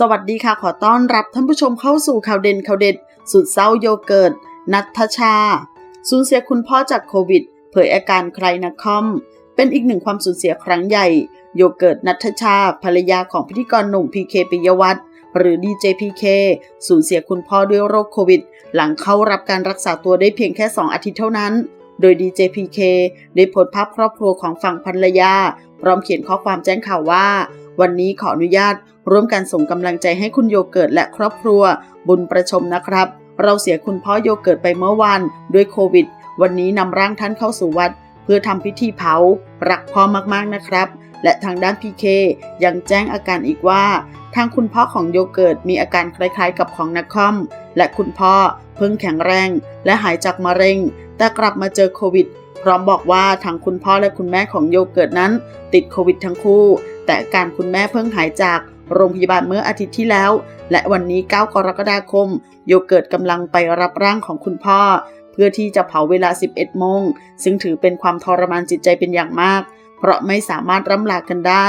สวัสดีค่ะ ขอต้อนรับท่านผู้ชมเข้าสู่ข่าวเด่นข่าวเด็ด สุดเศร้าโยเกิร์ตนัทชา สูญเสียคุณพ่อจากโควิด เผยอาการใครนะคอม เป็นอีกหนึ่งความสูญเสียครั้งใหญ่ โยเกิร์ตนัทชา ภรรยาของพิธีกรหนุ่มพีเคปิยวัฒน์หรือดีเจพีเคสูญเสียคุณพ่อด้วยโรคโควิด หลังเข้ารับการรักษาตัวได้เพียงแค่ 2 อาทิตย์เท่านั้น โดยดีเจพีเคได้โพสต์ภาพครอบครัวของฝั่งภรรยา พร้อมเขียนข้อความแจ้งข่าวว่า วันนี้ขออนุญาต ร่วมกันส่งกำลังใจให้คุณโยเกิร์ตและครอบครัว บุญประชมนะครับ เราเสียคุณพ่อโยเกิร์ตไปเมื่อวานด้วยโควิด วันนี้นำร่างท่านเข้าสู่วัด เพื่อทำพิธีเผารักพ่อมากๆนะครับ และทางด้านพีเคยังแจ้งอาการอีกว่า ทางคุณพ่อของโยเกิร์ตมีอาการคล้ายๆกับของนักคอม และคุณพ่อเพิ่งแข็งแรงและหายจากมะเร็ง แต่กลับมาเจอโควิด พร้อมบอกว่าทางคุณพ่อและคุณแม่ของโยเกิร์ตนั้น ติดโควิดทั้งคู่ แต่อาการคุณแม่เพิ่งหายจากโรงพยาบาลเมื่ออาทิตย์ที่แล้ว และวันนี้ 9 กรกฎาคม โยเกิร์ตกำลังไปรับร่างของคุณพ่อ เพื่อที่จะเผาเวลา 11 โมง ซึ่งถือเป็นความทรมานจิตใจเป็นอย่างมาก เพราะไม่สามารถร่ำลากันได้